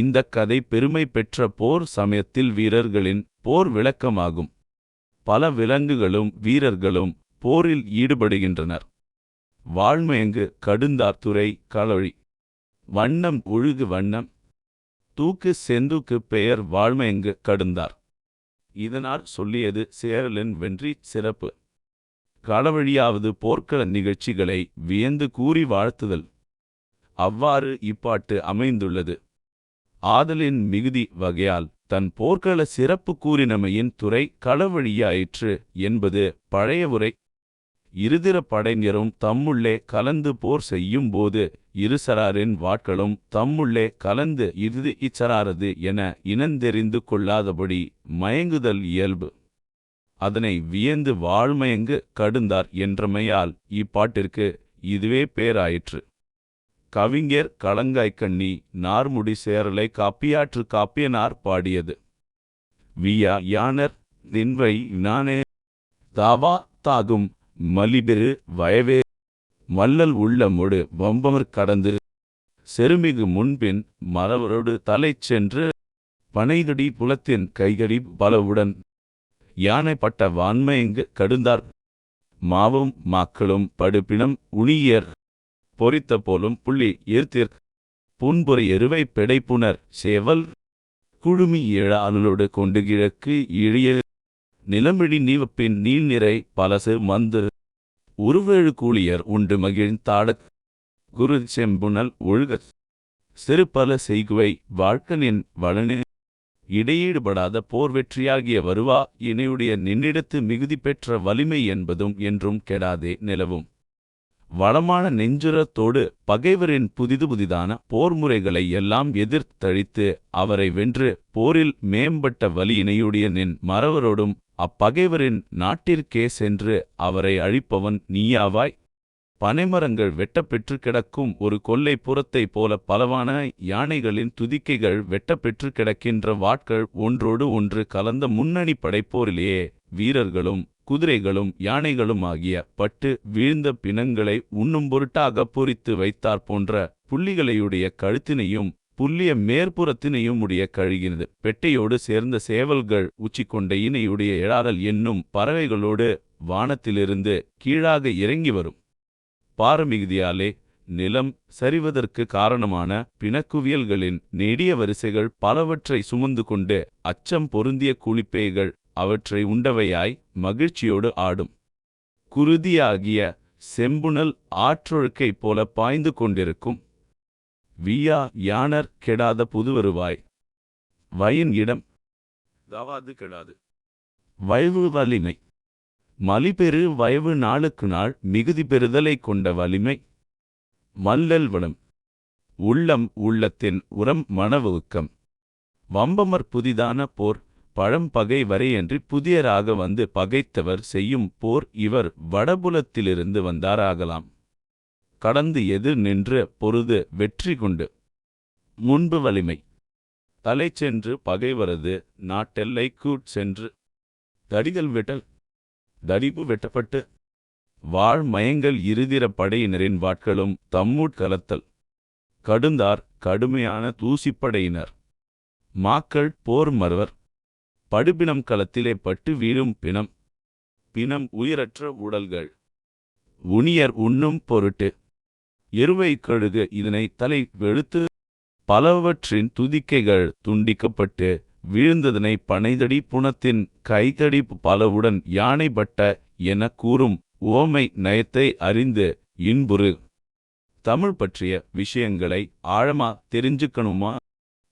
இந்த கதை பெருமை பெற்ற போர் சமயத்தில் வீரர்களின் போர் விளக்கமாகும். பல விலங்குகளும் வீரர்களும் போரில் ஈடுபடுகின்றனர். வாழ்மயங்கு கடுந்தாத்துறை களொழி. வண்ணம் ஒழுகு வண்ணம். தூக்கு செந்துக்கு பெயர் வாழ்மயங்கு கடுந்தார். இதனால் சொல்லியது சேரலின் வென்றி சிறப்பு. களவழியாவது போர்க்கள நிகழ்ச்சிகளை வியந்து கூறி வாழ்த்துதல். அவ்வாறு இப்பாட்டு அமைந்துள்ளது. ஆதலின் மிகுதி வகையால் தன் போர்க்கள சிறப்பு கூறினமையின் துறை களவழியாயிற்று என்பது பழைய உரை. இருதிர படைஞரும் தம்முள்ளே கலந்து போர் செய்யும் போது இருசராரின் வாட்களும் தம்முள்ளே கலந்து இது இச்சராரது என இனந்தெரிந்து கொள்ளாதபடி மயங்குதல் இயல்பு. அதனை வியந்து வாழ்மயங்கு கடுந்தார் என்றமையால் இப்பாட்டிற்கு இதுவே பேராயிற்று. கவிஞர் களங்காய்க்கண்ணி நார்முடி சேரலை காப்பியாற்று காப்பியனார் பாடியது. வியா யானர் நின்வை நானே. தாவா தாகும் மலிபெரு வயவே. மல்லல் உள்ள மொடு வம்பமர் கடந்து. செருமிகு முன்பின் மறவரோடு தலை சென்று. பனைதடி புலத்தின் கைகடி பலவுடன். யானை பட்ட வான்மையங்கு கடுந்தார். மாவும் மாக்களும் படுப்பினம் உணியர் பொறித்த போலும் புள்ளி ஈர்த்திற் புன்புற எருவை பெடைப்புனர் சேவல் குழுமி ஏழ அலுளோடு கொண்டு கிழக்கு இழிய நிலமிழி நீவப்பின் நீள்நிறை பலசு மந்து உருவேழு கூலியர் உண்டு மகிழ்ந்தாடக் குரு செம்புணல் ஒழுக சிறுபல செய்குவை வாழ்க்கனின் வளனு இடையீடுபடாத போர் வெற்றியாகிய வருவா இணையுடைய நின்னிடத்து மிகுதி பெற்ற வலிமை என்பதும் என்றும் கெடாதே நிலவும். வளமான நெஞ்சுரத்தோடு பகைவரின் புதிது புதிதான போர்முறைகளை எல்லாம் எதிர்த்தழித்து அவரை வென்று போரில் மேம்பட்ட வலியினையுடைய நின் மறவரோடும் அப்பகைவரின் நாட்டிற்கே சென்று அவரை அழிப்பவன் நீயாவாய். பனைமரங்கள் வெட்டப்பெற்று கிடக்கும் ஒரு கொல்லை புறத்தைப் போல பலவான யானைகளின் துதிக்கைகள் வெட்டப்பெற்று கிடக்கின்ற வாட்கள் ஒன்றோடு ஒன்று கலந்த முன்னணி படைப்போரிலேயே வீரர்களும் குதிரைகளும் யானைகளும் ஆகிய பட்டு வீழ்ந்த பிணங்களை உண்ணும் பொருட்டாக பொறித்து வைத்தார் போன்ற புள்ளிகளையுடைய கழுத்தினையும் புள்ளிய மேற்புறத்தினையும் உடைய கழுகினது. பெட்டையோடு சேர்ந்த சேவல்கள் உச்சி கொண்ட இணையுடைய எழாதல் என்னும் பறவைகளோடு வானத்திலிருந்து கீழாக இறங்கி வரும். பாரமிகுதியாலே நிலம் சரிவதற்கு காரணமான பிணக்குவியல்களின் நெடிய வரிசைகள் பலவற்றை சுமந்து கொண்டு அச்சம் பொருந்திய குளிப்பேய்கள் அவற்றை உண்டவையாய் மகிழ்ச்சியோடு ஆடும். குருதியாகிய செம்புணல் ஆற்றொழுக்கை போல பாய்ந்து கொண்டிருக்கும். வியா யானர் கெடாத புதுவருவாய். வயின் இடம் தவாது கெடாது. வயவு வலிமை. மலிபெரு வயவு நாளுக்கு நாள் மிகுதி பெறுதலை கொண்ட வலிமை. மல்லல் வளம். உள்ளம் உள்ளத்தின் உரம் மனவுக்கம் வம்பமர் புதிதான போர். பழம் பகை வரையன்றி புதியராக வந்து பகைத்தவர் செய்யும் போர் இவர் வடபுலத்திலிருந்து வந்தாராகலாம். கடந்து எதிர் நின்று பொருது வெற்றி கொண்டு. முன்பு வலிமை. தலை சென்று பகைவரது நாட்டெல்லை கூட் சென்று. தடிகள் வெட்டல். தடிப்பு வெட்டப்பட்டு. வாழ் மயங்கள் இருதிர படையினரின் வாட்களும் தம்மூட் கலத்தல். கடுந்தார் கடுமையான தூசிப்படையினர். மாக்கள் போர் மறவர் படுபிணம் களத்திலே பட்டு வீழும் பிணம் பிணம் உயிரற்ற உடல்கள். உனியர் உண்ணும் பொருட்டு எருவை கழுகு இதனை தலை வெளுத்து பலவற்றின் துதிக்கைகள் துண்டிக்கப்பட்டு வீழ்ந்ததனை பனைதடி புணத்தின் கைதடி பலவுடன் யானைப்பட்ட என கூறும் ஓமை நயத்தை அறிந்து இன்புறு. தமிழ் பற்றிய விஷயங்களை ஆழமா தெரிஞ்சுக்கணுமா?